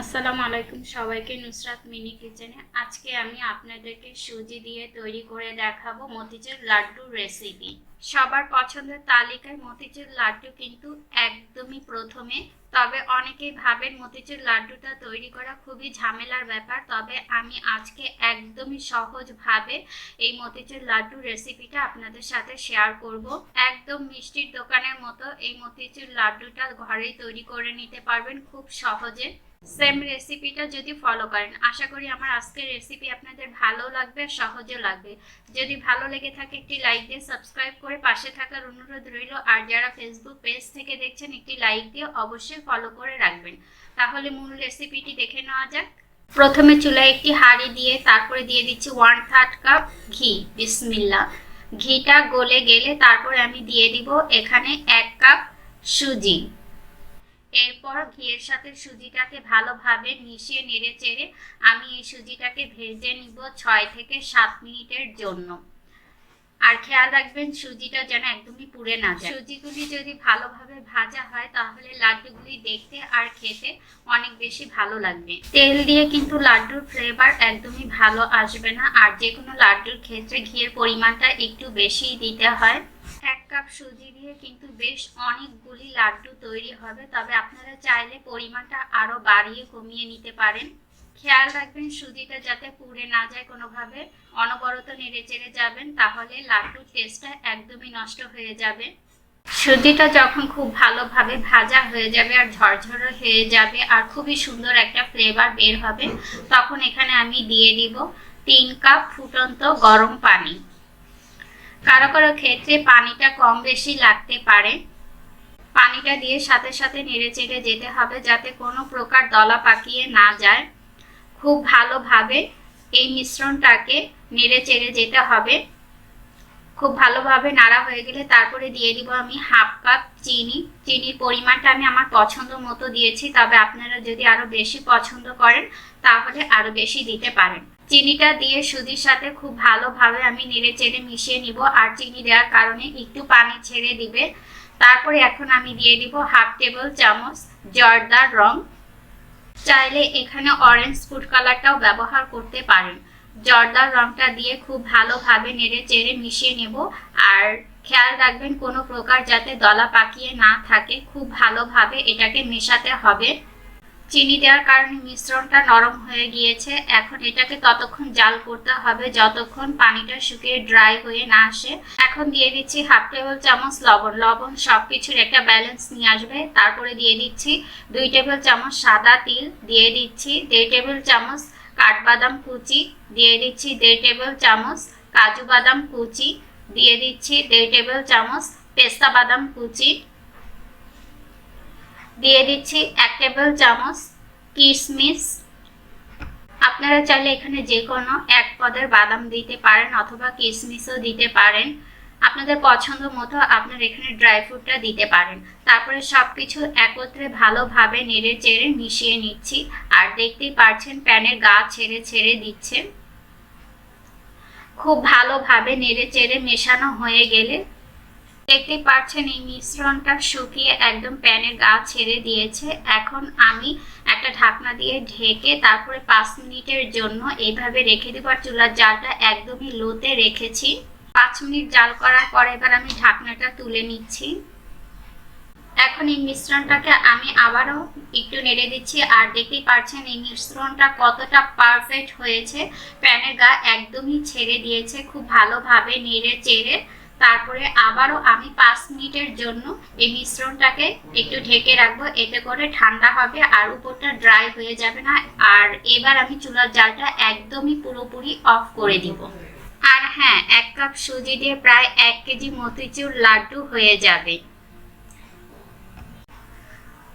আসসালামু আলাইকুম সবাইকে, নুসরাত মিনি কিচেনে। আজকে আমি আপনাদেরকে সুজি দিয়ে তৈরি করে দেখাবো মতিচুর লাড্ডুর রেসিপি সবার পছন্দের তালিকায় মতিচুর লাড্ডু কিন্তু একদমই প্রথমে। তবে অনেকেই ভাবেন মতিচুর লাড্ডুটা তৈরি করা খুবই ঝামেলার ব্যাপার। তবে আমি আজকে একদমই সহজভাবে এই মতিচুর লাড্ডু রেসিপিটা আপনাদের সাথে শেয়ার করব। একদম মিষ্টির দোকানের মতো এই মতিচুর লাড্ডুটা ঘরেই তৈরি করে নিতে পারবেন খুব সহজে। সেম রেসিপিটা যদি ফলো করেন, আশা করি আমার আজকের রেসিপি আপনাদের ভালো লাগবে সহজও লাগবে। যদি ভালো লেগে থাকে, একটি লাইক দিয়ে সাবস্ক্রাইব করে পাশে থাকার অনুরোধ রইল। আর যারা ফেসবুক পেজ থেকে দেখছেন, একটি লাইক দিয়ে অবশ্যই ফলো করে রাখবেন। তাহলে মূল রেসিপিটি দেখে নেওয়া যাক। প্রথমে চুলায় একটি হাঁড়ি দিয়ে তারপরে দিয়ে দিচ্ছি ওয়ান থার্ড কাপ ঘি। বিসমিল্লা ঘিটা গলে গেলে তারপরে আমি দিয়ে দিব এখানে এক কাপ সুজি। এরপর ঘিয়ের সাথে সুজিটাকে ভালোভাবে মিশিয়ে নেড়ে চেড়ে আমি এই সুজিটাকে ভেজে নিব ছয় থেকে সাত মিনিটের জন্য। আর খেয়াল রাখবেন, সুজিটা যেন একদমই পুড়ে না যায়। সুজিগুলি যদি ভালোভাবে ভাজা হয়, তাহলে লাড্ডুগুলি দেখতে আর খেতে অনেক বেশি ভালো লাগবে। তেল দিয়ে কিন্তু লাড্ডুর ফ্লেভার একদমই ভালো আসবে না। আর যে কোনো লাড্ডুর ক্ষেত্রে ঘিয়ের পরিমাণটা একটু বেশি দিতে হয়। কাপ সুজি দিয়ে কিন্তু বেশ অনেকগুলি লাড্ডু তৈরি হবে। তবে আপনারা চাইলে পরিমাণটা আরও বাড়িয়ে কমিয়ে নিতে পারেন। খেয়াল রাখবেন সুজিটা যাতে পুড়ে না যায় কোনোভাবে, অনবরত নেড়ে চেড়ে যাবেন, তাহলে লাড্ডুর টেস্টটা একদমই নষ্ট হয়ে যাবে। সুজিটা যখন খুব ভালোভাবে ভাজা হয়ে যাবে আর ঝরঝরে হয়ে যাবে আর খুবই সুন্দর একটা ফ্লেভার বের হবে, তখন এখানে আমি দিয়ে দিব তিন কাপ ফুটন্ত গরম পানি। কারও কারও ক্ষেত্রে পানিটা কম বেশি লাগতে পারে। পানিটা দিয়ে সাথে সাথে নেড়ে চেড়ে যেতে হবে যাতে কোনো প্রকার দলা পাকিয়ে না যায়। খুব ভালোভাবে এই মিশ্রণটাকে নেড়ে চেড়ে যেতে হবে। খুব ভালোভাবে নাড়া হয়ে গেলে তারপরে দিয়ে দিব আমি হাফ কাপ চিনি। চিনির পরিমাণটা আমি আমার পছন্দ মতো দিয়েছি, তবে আপনারা যদি আরও বেশি পছন্দ করেন তাহলে আরও বেশি দিতে পারেন। চিনিটা দিয়ে সুজির সাথে খুব ভালোভাবে আমি নেড়ে চেড়ে মিশিয়ে নিব আর চিনি দেওয়ার কারণে একটু পানি ছেড়ে দিবে। তারপরে এখন আমি দিয়ে দিব হাফ টেবিল চামচ জর্দার রং। চাইলে এখানে অরেঞ্জ ফুড কালারটাও ব্যবহার করতে পারেন। জর্দার রংটা দিয়ে খুব ভালোভাবে নেড়ে চেড়ে মিশিয়ে নেব। আর খেয়াল রাখবেন কোনো প্রকার যাতে দলা পাকিয়ে না থাকে, খুব ভালোভাবে এটাকে মেশাতে হবে। চিনি দেওয়ার কারণে মিশ্রণটা নরম হয়ে গিয়েছে। এখন এটাকে ততক্ষণ জাল করতে হবে, যতক্ষণ পানিটা শুকিয়ে ড্রাই হয়ে না আসে। এখন দিয়ে দিচ্ছি হাফ টেবিল চামচ লবণ। লবণ সব কিছুর একটা ব্যালেন্স নিয়ে আসবে। তারপরে দিয়ে দিচ্ছি দুই টেবিল চামচ সাদা তিল, দিয়ে দিচ্ছি দেড় টেবিল চামচ কাঠবাদাম কুচি, দিয়ে দিচ্ছি দেড় টেবিল চামচ কাজু বাদাম কুচি, দিয়ে দিচ্ছি দেড় টেবিল চামচ পেস্তা বাদাম কুচি দিয়ে দিচ্ছি এক টেবিল চামচ কিশমিশ আপনারা চাইলে এখানে যে কোনো এক পদের বাদাম দিতে পারেন অথবা কিশমিশও দিতে পারেন। আপনাদের পছন্দ মতো আপনারা এখানে ড্রাই ফ্রুটটা দিতে পারেন। তারপরে সব কিছু একত্রে ভালোভাবে নেড়ে চেড়ে মিশিয়ে নিচ্ছি। আর দেখতেই পাচ্ছেন প্যানের গা ছেড়ে ছেড়ে দিচ্ছে। খুব ভালোভাবে নেড়ে চেড়ে মেশানো হয়ে গেলে দেখতে পাচ্ছেন এই মিশ্রণটা শুকিয়ে একদম প্যানের গা ছেড়ে দিয়েছে। এখন আমি একটা ঢাকনা দিয়ে ঢেকে তারপরে পাঁচ মিনিটের জন্য এইভাবে রেখে দেবো আর চুলার জালটা একদমই লোতে রেখেছি। পাঁচ মিনিট জাল করার পর এবার আমি ঢাকনাটা তুলে নিচ্ছি। এখন এই মিশ্রণটাকে আমি আবারও একটু নেড়ে দিচ্ছি আর দেখতেই পাচ্ছেন এই মিশ্রণটা কতটা পারফেক্ট হয়েছে। প্যানের গা একদমই ছেড়ে দিয়েছে, খুব ভালোভাবে নেড়ে চেড়ে। তারপরে আবারও আমি পাঁচ মিনিটের জন্য এই মিশ্রণটাকে একটু ঢেকে রাখব। এতে করে ঠান্ডা হবে আর উপরটা ড্রাই হয়ে যাবে না। আর এবার আমি চুলার জালটা একদমই পুরোপুরি অফ করে দিব। আর হ্যাঁ এক কাপ সুজি দিয়ে প্রায় এক কেজি মতিচুর লাড্ডু হয়ে যাবে।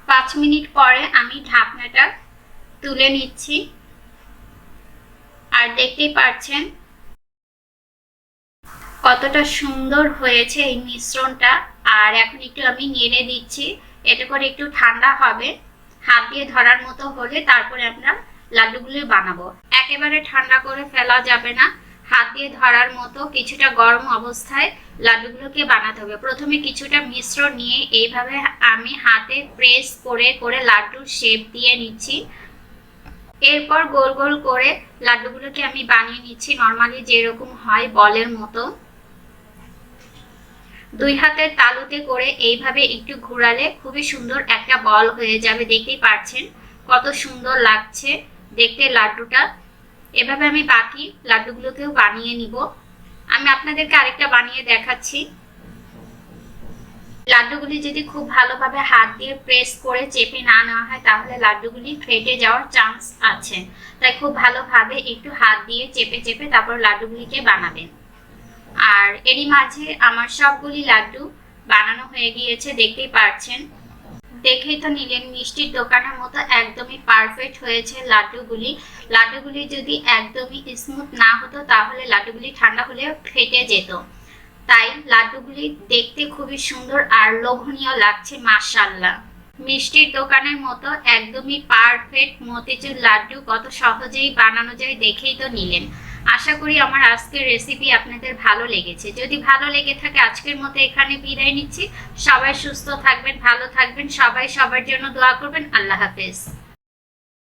পাঁচ মিনিট পরে আমি ঢাকনাটা তুলে নিচ্ছি। আর দেখতেই পাচ্ছেন কতটা সুন্দর হয়েছে এই মিশ্রণটা। আর এখন একটু আমি নেড়ে দিচ্ছি, এতে করে একটু ঠান্ডা হবে। হাত দিয়ে ধরার মতো হলে তারপরে আমরা লাড্ডুগুলো বানাবো। একেবারে ঠান্ডা করে ফেলা যাবে না। হাত দিয়ে ধরার মতো কিছুটা গরম অবস্থায় লাড্ডুগুলোকে বানাতে হবে। প্রথমে কিছুটা মিশ্রণ নিয়ে এইভাবে আমি হাতে প্রেস করে করে লাড্ডুর শেপ দিয়ে নিচ্ছি। এরপর গোল গোল করে লাড্ডুগুলোকে আমি বানিয়ে নিচ্ছি। নর্মালি যেরকম হয় বলের মতো। দুই হাতের তালুতে করে এইভাবে একটু ঘোরালে খুবই সুন্দর একটা বল হয়ে যাবে, দেখতেই পাচ্ছেন কত সুন্দর লাগছে দেখতে লাড্ডুটা। এভাবে আমি বাকি লাড্ডুগুলোকেও বানিয়ে নিব। আমি আপনাদেরকে আরেকটা বানিয়ে দেখাচ্ছি। লাড্ডুগুলি যদি খুব ভালোভাবে হাত দিয়ে প্রেস করে চেপে না নেওয়া হয়, তাহলে লাড্ডুগুলি ফেটে যাওয়ার চান্স আছে। তাই খুব ভালোভাবে একটু হাত দিয়ে চেপে চেপে তারপর লাড্ডুগুলিকে বানাবেন। আর এরই মাঝে আমার সবগুলি লাড্ডু বানানো হয়ে গিয়েছে, দেখতেই পাচ্ছেন দেখেই তো নিলেন মিষ্টির দোকানের মতো একদমই পারফেক্ট হয়েছে লাড্ডুগুলি। লাড্ডুগুলি যদি একদমই স্মুথ না হতো, তাহলে লাড্ডুগুলি ঠান্ডা হলে ফেটে যেত। তাই লাড্ডুগুলি দেখতে খুবই সুন্দর আর লোভনীয় লাগছে মাশাল্লাহ মিষ্টির দোকানের মতো একদমই পারফেক্ট মতিচুর লাড্ডু কত সহজেই বানানো যায় দেখেই তো নিলেন। আশা করি আমার আজকের রেসিপি আপনাদের ভালো লেগেছে। যদি ভালো লেগে থাকে, আজকের মতো এখানে বিদায় নিচ্ছি। সবাই সুস্থ থাকবেন, ভালো থাকবেন। সবাই সবার জন্য দোয়া করবেন। আল্লাহ হাফেজ।